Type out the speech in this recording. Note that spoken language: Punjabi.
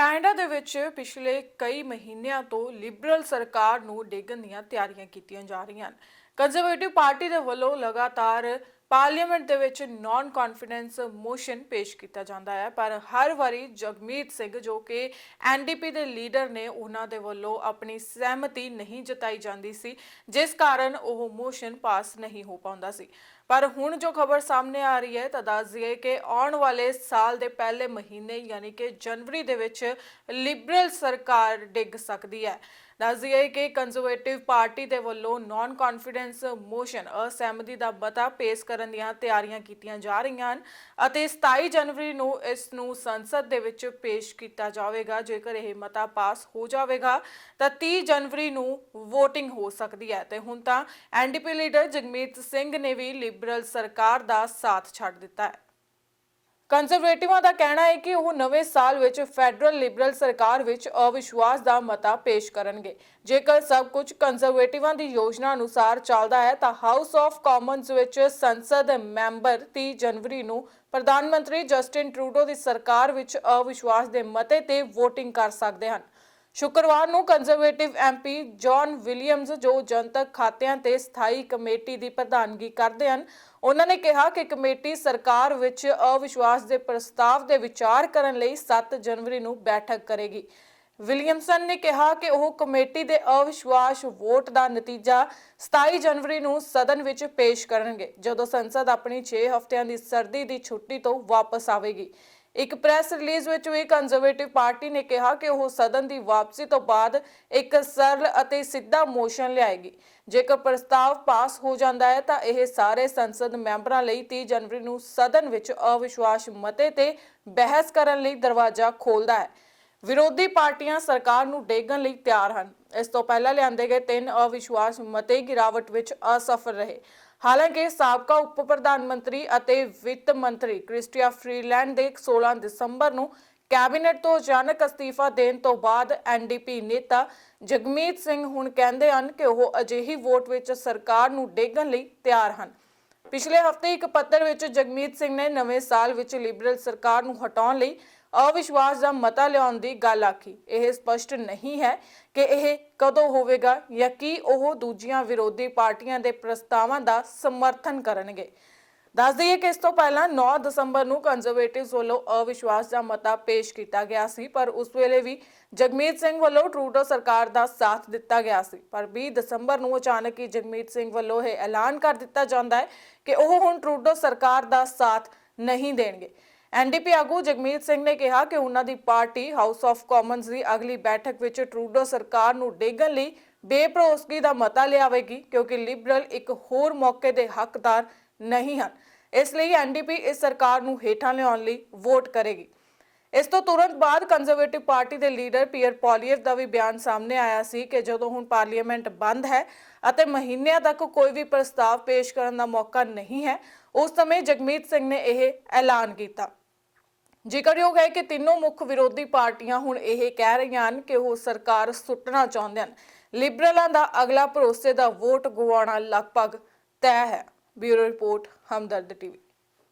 ਕੈਨੇਡਾ ਦੇ ਵਿੱਚ ਪਿਛਲੇ ਕਈ ਮਹੀਨਿਆਂ ਤੋਂ ਲਿਬਰਲ ਸਰਕਾਰ ਨੂੰ ਡੇਗਣ ਦੀਆਂ ਤਿਆਰੀਆਂ ਕੀਤੀਆਂ ਜਾ ਰਹੀਆਂ ਹਨ। ਕੰਜ਼ਰਵੇਟਿਵ ਪਾਰਟੀ ਦੇ ਵੱਲੋਂ ਲਗਾਤਾਰ ਪਾਰਲੀਮੈਂਟ ਦੇ ਵਿੱਚ ਨਾਨ ਕੌਨਫੀਡੈਂਸ ਮੋਸ਼ਨ ਪੇਸ਼ ਕੀਤਾ ਜਾਂਦਾ ਹੈ, ਪਰ ਹਰ ਵਾਰੀ ਜਗਮੀਤ ਸਿੰਘ ਜੋ ਕਿ ਐਨਡੀਪੀ ਦੇ ਲੀਡਰ ਨੇ, ਉਹਨਾਂ ਦੇ ਵੱਲੋਂ ਆਪਣੀ ਸਹਿਮਤੀ ਨਹੀਂ ਜਤਾਈ ਜਾਂਦੀ ਸੀ, ਜਿਸ ਕਾਰਨ ਉਹ ਮੋਸ਼ਨ ਪਾਸ ਨਹੀਂ ਹੋ ਪਾਉਂਦਾ ਸੀ। ਪਰ ਹੁਣ ਜੋ ਖਬਰ ਸਾਹਮਣੇ ਆ ਰਹੀ ਹੈ, ਤਾਂ ਦੱਸ ਦਈਏ ਕਿ ਆਉਣ ਵਾਲੇ ਸਾਲ ਦੇ ਪਹਿਲੇ ਮਹੀਨੇ, ਯਾਨੀ ਕਿ ਜਨਵਰੀ ਦੇ ਵਿੱਚ ਲਿਬਰਲ ਸਰਕਾਰ ਡਿੱਗ ਸਕਦੀ ਹੈ। ਦੱਸ ਦਈਏ ਕਿ ਕੰਜ਼ਰਵੇਟਿਵ ਪਾਰਟੀ ਦੇ ਵੱਲੋਂ ਨਾਨ ਕੌਨਫੀਡੈਂਸ ਮੋਸ਼ਨ ਅਸਹਿਮਤੀ ਦਾ ਮਤਾ ਪੇਸ਼ ਕਰਨ ਦੀਆਂ ਤਿਆਰੀਆਂ ਕੀਤੀਆਂ ਜਾ ਰਹੀਆਂ ਹਨ ਅਤੇ 27 ਜਨਵਰੀ ਨੂੰ ਇਸ ਨੂੰ ਸੰਸਦ ਦੇ ਵਿੱਚ ਪੇਸ਼ ਕੀਤਾ ਜਾਵੇਗਾ। ਜੇਕਰ ਇਹ ਮਤਾ ਪਾਸ ਹੋ ਜਾਵੇਗਾ, ਤਾਂ 30 ਜਨਵਰੀ ਨੂੰ VOTING ਹੋ ਸਕਦੀ ਹੈ। ਤੇ ਹੁਣ ਤਾਂ ਐਨਡੀਪੀ ਲੀਡਰ ਜਗਮੀਤ ਸਿੰਘ ਨੇ ਵੀ ਲਿਬਰਲ ਸਰਕਾਰ ਦਾ ਸਾਥ ਛੱਡ ਦਿੱਤਾ ਹੈ। ਕੰਜ਼ਰਵੇਟਿਵਾਂ ਦਾ ਕਹਿਣਾ ਹੈ ਕਿ ਉਹ ਨਵੇਂ ਸਾਲ ਵਿੱਚ ਫੈਡਰਲ ਲਿਬਰਲ ਸਰਕਾਰ ਵਿੱਚ ਅਵਿਸ਼ਵਾਸ ਦਾ ਮਤਾ ਪੇਸ਼ ਕਰਨਗੇ। ਜੇਕਰ ਸਭ ਕੁਝ ਕੰਜ਼ਰਵੇਟਿਵਾਂ ਦੀ ਯੋਜਨਾ ਅਨੁਸਾਰ ਚੱਲਦਾ ਹੈ, ਤਾਂ ਹਾਊਸ ਆਫ ਕਾਮਨਸ ਵਿੱਚ ਸੰਸਦ ਮੈਂਬਰ 30 ਜਨਵਰੀ ਨੂੰ ਪ੍ਰਧਾਨ ਮੰਤਰੀ ਜਸਟਿਨ ਟਰੂਡੋ ਦੀ ਸਰਕਾਰ ਵਿੱਚ ਅਵਿਸ਼ਵਾਸ ਦੇ ਮਤੇ ਤੇ VOTING ਕਰ ਸਕਦੇ ਹਨ। ਸ਼ੁੱਕਰਵਾਰ ਨੂੰ ਕੰਜ਼ਰਵੇਟਿਵ ਐਮਪੀ ਜੌਨ ਵਿਲੀਅਮਸ ਜੋ ਜਨਤਕ ਖਾਤਿਆਂ ਤੇ ਸਥਾਈ ਕਮੇਟੀ ਦੀ ਪ੍ਰਧਾਨਗੀ ਕਰਦੇ ਹਨ, ਉਹਨਾਂ ਨੇ ਕਿਹਾ ਕਿ ਕਮੇਟੀ ਸਰਕਾਰ ਵਿੱਚ ਅਵਿਸ਼ਵਾਸ ਦੇ ਪ੍ਰਸਤਾਵ ਦੇ ਵਿਚਾਰ ਕਰਨ ਲਈ 7 ਜਨਵਰੀ ਨੂੰ ਬੈਠਕ ਕਰੇਗੀ। ਵਿਲੀਅਮਸਨ ਨੇ ਕਿਹਾ ਕਿ ਉਹ ਕਮੇਟੀ ਦੇ ਅਵਿਸ਼ਵਾਸ ਵੋਟ ਦਾ ਨਤੀਜਾ 27 ਜਨਵਰੀ ਨੂੰ ਸਦਨ ਵਿੱਚ ਪੇਸ਼ ਕਰਨਗੇ, ਜਦੋਂ ਸੰਸਦ ਆਪਣੀ 6 ਹਫ਼ਤਿਆਂ ਦੀ ਸਰਦੀ ਦੀ ਛੁੱਟੀ ਤੋਂ ਵਾਪਸ ਆਵੇਗੀ। ਇੱਕ ਪ੍ਰੈਸ ਰਿਲੀਜ਼ ਵਿੱਚ ਵੀ ਕੰਜ਼ਰਵੇਟਿਵ ਪਾਰਟੀ ਨੇ ਕਿਹਾ ਕਿ ਉਹ ਸਦਨ ਦੀ ਵਾਪਸੀ ਤੋਂ ਬਾਅਦ ਇੱਕ ਸਰਲ ਅਤੇ ਸਿੱਧਾ ਮੋਸ਼ਨ ਲਿਆਏਗੀ। ਜੇਕਰ ਪ੍ਰਸਤਾਵ ਪਾਸ ਹੋ ਜਾਂਦਾ ਹੈ, ਤਾਂ ਇਹ ਸਾਰੇ ਸੰਸਦ ਮੈਂਬਰਾਂ ਲਈ 30 ਜਨਵਰੀ ਨੂੰ ਸਦਨ ਵਿੱਚ ਅਵਿਸ਼ਵਾਸ ਮਤੇ ਤੇ ਬਹਿਸ ਕਰਨ ਲਈ ਦਰਵਾਜ਼ਾ ਖੋਲਦਾ ਹੈ। ਵਿਰੋਧੀ ਪਾਰਟੀਆਂ ਸਰਕਾਰ ਨੂੰ ਡੇਗਣ ਲਈ ਤਿਆਰ ਹਨ। ਇਸ ਤੋਂ ਪਹਿਲਾਂ ਲਿਆਂਦੇ ਗਏ ਤਿੰਨ ਅਵਿਸ਼ਵਾਸ ਮਤੇ ਗਿਰਾਵਟ ਵਿੱਚ ਅਸਫਲ ਰਹੇ। ਹਾਲਾਂਕਿ ਸਾਬਕਾ ਉਪ ਪ੍ਰਧਾਨ ਮੰਤਰੀ ਅਤੇ ਵਿੱਤ ਮੰਤਰੀ ਕ੍ਰਿਸਟੀਆ ਫਰੀਲੈਂਡ ਦੇ 16 ਦਸੰਬਰ ਨੂੰ ਕੈਬਨਿਟ ਤੋਂ ਅਚਾਨਕ ਅਸਤੀਫਾ ਦੇਣ ਤੋਂ ਬਾਅਦ ਐਨਡੀਪੀ ਨੇਤਾ ਜਗਮੀਤ ਸਿੰਘ ਹੁਣ ਕਹਿੰਦੇ ਹਨ ਕਿ ਉਹ ਅਜਿਹੀ ਵੋਟ ਵਿੱਚ ਸਰਕਾਰ ਨੂੰ ਡੇਗਣ ਲਈ ਤਿਆਰ ਹਨ। ਪਿਛਲੇ ਹਫ਼ਤੇ ਇੱਕ ਪੱਤਰ ਵਿੱਚ ਜਗਮੀਤ ਸਿੰਘ ਨੇ ਨਵੇਂ ਸਾਲ ਵਿੱਚ ਲਿਬਰਲ ਸਰਕਾਰ ਨੂੰ ਹਟਾਉਣ ਲਈ ਅਵਿਸ਼ਵਾਸ ਦਾ ਮਤਾ ਲਿਆਉਣ ਦੀ ਗੱਲ ਆਖੀ। ਇਹ ਸਪਸ਼ਟ ਨਹੀਂ ਹੈ ਕਿ ਇਹ ਕਦੋਂ ਹੋਵੇਗਾ ਜਾਂ ਕੀ ਉਹ ਦੂਜੀਆਂ ਵਿਰੋਧੀ ਪਾਰਟੀਆਂ ਦੇ ਪ੍ਰਸਤਾਵਾਂ ਦਾ ਸਮਰਥਨ ਕਰਨਗੇ। ਦੱਸ ਦਈਏ ਕਿ ਇਸ ਤੋਂ ਪਹਿਲਾਂ 9 ਦਸੰਬਰ ਨੂੰ ਕੰਜ਼ਰਵੇਟਿਵਸ ਵੱਲੋਂ ਅਵਿਸ਼ਵਾਸ ਦਾ ਮਤਾ ਪੇਸ਼ ਕੀਤਾ ਗਿਆ ਸੀ, ਪਰ ਉਸ ਵੇਲੇ ਵੀ ਜਗਮੀਤ ਸਿੰਘ ਵੱਲੋਂ ਟਰੂਡੋ ਸਰਕਾਰ ਦਾ ਸਾਥ ਦਿੱਤਾ ਗਿਆ ਸੀ। ਪਰ 20 ਦਸੰਬਰ ਨੂੰ ਅਚਾਨਕ ਹੀ ਜਗਮੀਤ ਸਿੰਘ ਵੱਲੋਂ ਇਹ ਐਲਾਨ ਕਰ ਦਿੱਤਾ ਜਾਂਦਾ ਹੈ ਕਿ ਉਹ ਹੁਣ ਟਰੂਡੋ ਸਰਕਾਰ ਦਾ ਸਾਥ ਨਹੀਂ ਦੇਣਗੇ। ਐਨਡੀਪੀ ਆਗੂ ਜਗਮੀਤ ਸਿੰਘ ਨੇ ਕਿਹਾ ਕਿ ਉਹਨਾਂ ਦੀ ਪਾਰਟੀ ਹਾਊਸ ਆਫ ਕਾਮਨਸ ਦੀ ਅਗਲੀ ਬੈਠਕ ਵਿੱਚ ਟਰੂਡੋ ਸਰਕਾਰ ਨੂੰ ਡੇਗਣ ਲਈ ਬੇਪਰੋਸਗੀ ਦਾ ਮਤਾ ਲਿਆਵੇਗੀ, ਕਿਉਂਕਿ ਲਿਬਰਲ ਇੱਕ ਹੋਰ ਮੌਕੇ ਦੇ ਹੱਕਦਾਰ ਨਹੀਂ ਹਨ। ਇਸ ਲਈ ਐਨਡੀਪੀ ਇਸ ਸਰਕਾਰ ਨੂੰ ਹੇਠਾਂ ਲਿਆਉਣ ਲਈ ਵੋਟ ਕਰੇਗੀ। ਇਸ ਤੋਂ ਤੁਰੰਤ ਬਾਅਦ ਕੰਜ਼ਰਵੇਟਿਵ ਪਾਰਟੀ ਦੇ ਲੀਡਰ ਪੀਅਰ ਪੋਲੀਅਰ ਦਾ ਵੀ ਬਿਆਨ ਸਾਹਮਣੇ ਆਇਆ ਸੀ ਕਿ ਜਦੋਂ ਹੁਣ ਪਾਰਲੀਮੈਂਟ ਬੰਦ ਹੈ ਅਤੇ ਮਹੀਨਿਆਂ ਤੱਕ ਕੋਈ ਵੀ ਪ੍ਰਸਤਾਵ ਪੇਸ਼ ਕਰਨ ਦਾ ਮੌਕਾ ਨਹੀਂ ਹੈ, ਉਸ ਸਮੇਂ ਜਗਮੀਤ ਸਿੰਘ ਨੇ ਇਹ ਐਲਾਨ ਕੀਤਾ। ਜ਼ਿਕਰਯੋਗ ਹੈ ਕਿ ਤਿੰਨੋਂ ਮੁੱਖ ਵਿਰੋਧੀ ਪਾਰਟੀਆਂ ਹੁਣ ਇਹ ਕਹਿ ਰਹੀਆਂ ਹਨ ਕਿ ਉਹ ਸਰਕਾਰ ਸੁੱਟਣਾ ਚਾਹੁੰਦੇ ਹਨ, ਲਿਬਰਲਾਂ ਦਾ ਅਗਲਾ ਭਰੋਸੇ ਦਾ ਵੋਟ ਗਵਾਉਣਾ ਲਗਭਗ ਤੈਅ ਹੈ। Bureau report, Hamdard TV.